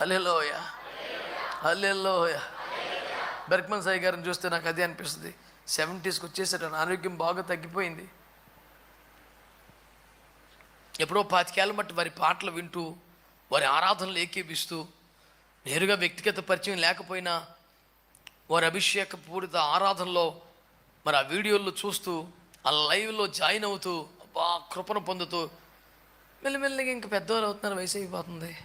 Hallelujah hallelujah బెర్క్మన్ Sai గారిని చూస్తే నాకు అదే అనిపిస్తుంది. సెవెంటీస్కి వచ్చేసాడు ఆరోగ్యం బాగా తగ్గిపోయింది. ఎప్పుడో పాతికేళ్ళ మట్టి వారి పాటలు వింటూ వారి ఆరాధనలు ఏకీపిస్తూ నేరుగా వ్యక్తిగత పరిచయం లేకపోయినా వారి అభిషేక పూరిత ఆరాధనలో మరి ఆ వీడియోల్లో చూస్తూ ఆ లైవ్లో జాయిన్ అవుతూ బాగా కృపను పొందుతూ మెల్లిమెల్లిగా ఇంకా పెద్దవాళ్ళు అవుతున్నారు వయసు అయిపోతుంది.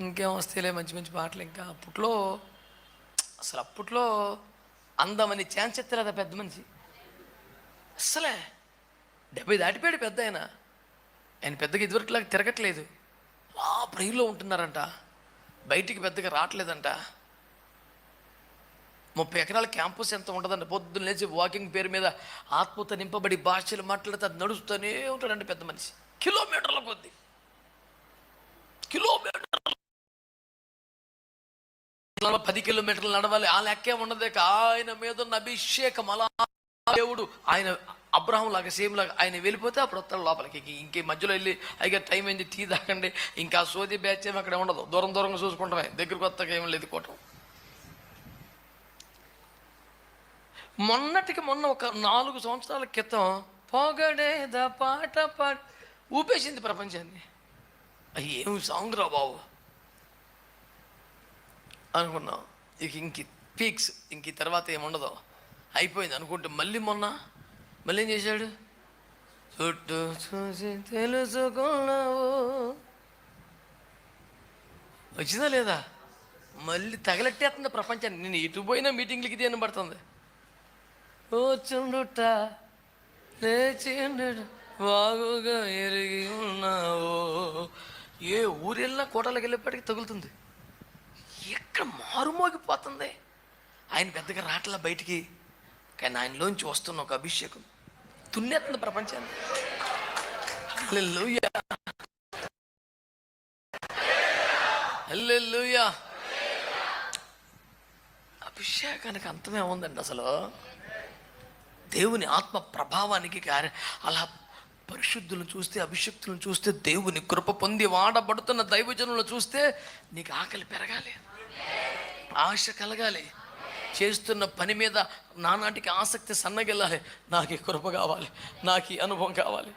ఇంకేం వస్తేలే మంచి మంచి పాటలు ఇంకా. అప్పట్లో అసలు అప్పట్లో అందమని ఛాన్స్ ఎత్తలేదా పెద్ద మనిషి. అస్సలే. డెబ్బై దాటిపోయాడు పెద్ద ఆయన. ఆయన పెద్దగా ఇదివరకులాగా తిరగట్లేదు. ఆ ప్రైలో ఉంటున్నారంట. బయటికి పెద్దగా రావట్లేదంట. ముప్పై ఎకరాల క్యాంపస్ ఎంత ఉండదంట పొద్దున్న లేచి వాకింగ్ పేరు మీద ఆత్మత నింపబడి భాషలు మాట్లాడితే అది నడుస్తూనే ఉంటాడండి పెద్ద మనిషి. కిలోమీటర్ల కొద్ది. కిలోమీటర్ పది కిలోమీటర్లు నడవాలి ఆ లెక్కే ఉండదే ఆయన మీద ఉన్న అభిషేకం అలా దేవుడు ఆయన అబ్రహం లాగా సేమ్ లాగా ఆయన వెళ్ళిపోతే అప్పుడు వస్తాడు లోపలికి. ఇంకే మధ్యలో వెళ్ళి అయ్యా టైం అయింది టీ తాకండి ఇంకా సోది బ్యాచ్ ఏమి అక్కడ ఉండదు. దూరం దూరంగా చూసుకుంటామే. దగ్గర కొత్తగా ఏం లేదు కోటం. మొన్నటికి మొన్న ఒక నాలుగు సంవత్సరాల క్రితం పొగడేద పాట పాట ఊపేసింది ప్రపంచాన్ని. ఏం సాంగ్ రా బాబు. అనుకున్నాం. ఇక ఇంక పీక్స్ ఇంక తర్వాత ఏముండదు అయిపోయింది అనుకుంటే మళ్ళీ మొన్న మళ్ళీ ఏం చేశాడు? చుట్టూ చూసి తెలుసుకున్నావు. వచ్చిందా లేదా? మళ్ళీ తగలెట్టేస్తుంది ప్రపంచాన్ని. నేను ఎటు పోయినా మీటింగ్లకి దేని పడుతుంది. ఓ చుండుట లేచి ఉండుట, బాగుగా ఎరిగి ఉన్నావు. ఏ ఊరెళ్ళినా కోటలకు వెళ్ళేప్పటికీ తగులుతుంది. ఇక్కడ మారుమోగిపోతుంది ఆయన పెద్దగా రాట్లా బయటికి కానీ ఆయనలోంచి వస్తున్న ఒక అభిషేకం తున్నెత్తుంది ప్రపంచాన్ని. హల్లెలూయా. హల్లెలూయా. అభిషేకానికి అంతమే ఉందండి అసలు. దేవుని ఆత్మ ప్రభావానికి అలా పరిశుద్ధులను చూస్తే అభిషక్తులను చూస్తే దేవుని కృప పొంది వాడబడుతున్న దైవజనులను చూస్తే నీకు ఆకలి పెరగాలి. ఆశ కలగాలి. చేస్తున్న పని మీద నానాటికి ఆసక్తి సన్నగిల్లాలి. నాకు ఈ కృప కావాలి. నాకు ఈ అనుభవం కావాలి.